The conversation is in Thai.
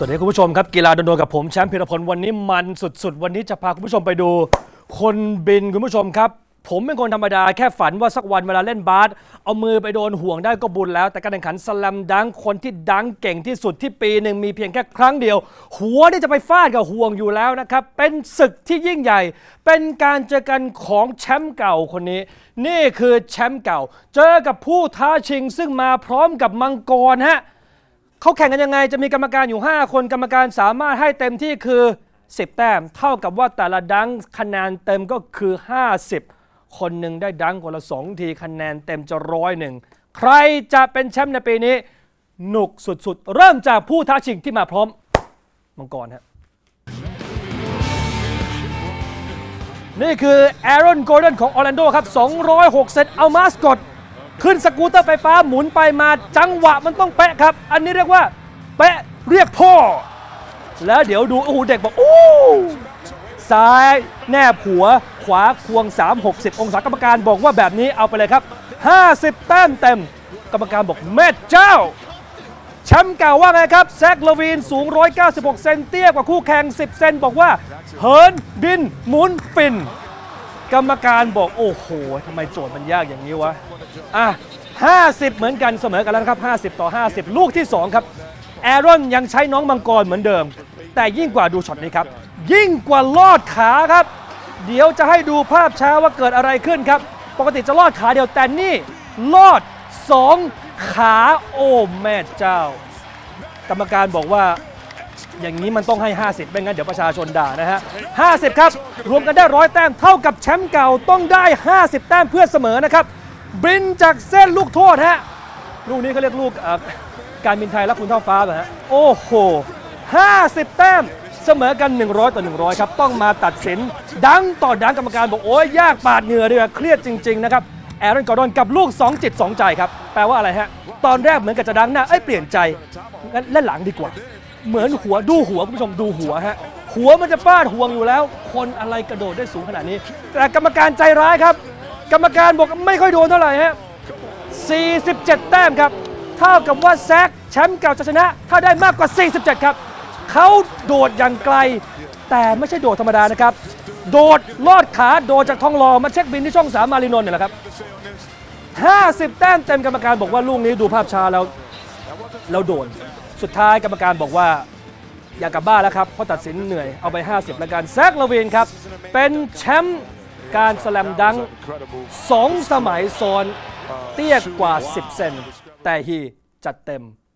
สวัสดีคุณผู้ชมครับ กีฬาโดนๆกับผมแชมป์พิรพลวันนี้มันสุดๆ วันนี้จะพาคุณผู้ชมไปดู คนบินคุณผู้ชมครับ ผมเป็นคนธรรมดาแค่ฝันว่าสักวันเวลาเล่นบาสเอามือไปโดนห่วงได้ก็บุญแล้ว แต่การแข่งขันสแลมดังคนที่ดังเก่งที่สุดที่ปีหนึ่งมีเพียงแค่ครั้งเดียว หัวนี่จะไปฟาดกับห่วงอยู่แล้วนะครับ เป็นศึกที่ยิ่งใหญ่ เป็นการเจอกันของแชมป์เก่าคนนี้ นี่คือแชมป์เก่า เจอกับผู้ท้าชิงซึ่งมาพร้อมกับมังกรฮะ เขาแข่งกันยังไงจะมีกรรมการอยู่ 5 คนกรรมการสามารถให้เต็มที่คือ 10 แต้ม เท่ากับว่าแต่ละดังคะแนนเต็มก็คือ 50 คนหนึ่งได้ดังคนละ 2 ทีคะแนนเต็มจะร้อยหนึ่งใครจะเป็นแชมป์ในปีนี้ หนุกสุดๆ เริ่มจากผู้ท้าชิงที่มาพร้อม มังกรฮะนี่คือแอรอนโกลเดนของออร์แลนโดครับ 206 เซนเอามาสกด ขึ้นสกูตเตอร์ไฟฟ้าหมุนไปมาจังหวะมันต้องเป๊ะครับ อันนี้เรียกว่าเป๊ะเรียกพ่อ แล้วเดี๋ยวดูโอ้โหเด็กบอกโอ้ซ้ายแนบหัวขวาควง 360 องศากรรมการบอกว่าแบบนี้เอาไปเลยครับ 50 แต้มเต็ม กรรมการบอกแม่เจ้าแชมป์เก่าว่าไงครับ แซคโลวีนสูง 196 เซนเตี้ยกว่าคู่แข่ง 10 เซนบอกว่า เหินบินหมุนฟิน กรรมการบอกโอ้โหทำไมโจทย์มันยากอย่างนี้วะ อะ 50 เหมือนกันเสมอกันแล้วนะครับ 50 ต่อ 50 ลูกที่ 2 ครับ แอรอนยังใช้น้องมังกรเหมือนเดิม แต่ยิ่งกว่าดูช็อตนี้ครับ ยิ่งกว่าลอดขาครับ เดี๋ยวจะให้ดูภาพช้าว่าเกิดอะไรขึ้นครับ ปกติจะลอดขาเดียวแต่นี่ลอด 2 ขาโอ้แม่เจ้า กรรมการบอกว่า อย่างนี้มันต้องให้ 50 ไม่งั้นเดี๋ยวประชาชนด่านะฮะ 50 ครับ รวมกันได้ร้อยแต้มเท่ากับแชมป์เก่าต้องได้ 50 แต้มเพื่อเสมอนะครับบินจากเส้นลูกโทษฮะลูกนี้เขาเรียกลูกการบินไทยรักคุณเท่าฟ้าเหรอฮะโอ้โห 50 แต้มเสมอกัน 100 ต่อ 100 ครับ ต้องมาตัดสิน ดังต่อดังกรรมการบอกโอ้ยยากปาดเหงื่อเลยเครียดจริง ๆ นะครับแอรอนกอร์ดอนกับลูก 2 จิต 2 ใจครับ แปลว่าอะไรฮะ ตอนแรกเหมือนกับจะดังหน้า เอ้ย เปลี่ยนใจงั้นเล่นหลังดีกว่า เหมือนหัวดูหัวคุณผู้ชมดูหัวฮะหัวมันจะฟาดห่วงอยู่แล้ว คนอะไรกระโดดได้สูงขนาดนี้ แต่กรรมการใจร้ายครับ กรรมการบอกไม่ค่อยโดนเท่าไหร่ฮะ47 แต้มครับ เท่ากับว่าแซกแชมป์เก่าจะชนะ ถ้าได้มากกว่า 47 ครับ เขาโดดอย่างไกล แต่ไม่ใช่โดดธรรมดานะครับ โดดลอดขาโดดจากทองหล่อมาเช็คบินที่ช่อง3มารินนท์เนี่ยแหละครับ 50 แต้มเต็มกรรมการบอกว่าลูกนี้ดูภาพช้าแล้วแล้วโดน สุดท้ายกรรมการบอกว่าอยากกลับบ้านแล้วครับเพราะตัดสินเหนื่อยเอาไป 50 แล้วกันแซกลาเวนครับ เป็นแชมป์การสแลมดังสองสมัยซ้อนเตี้ยกว่า 10 เซนแต่ฮีจัดเต็ม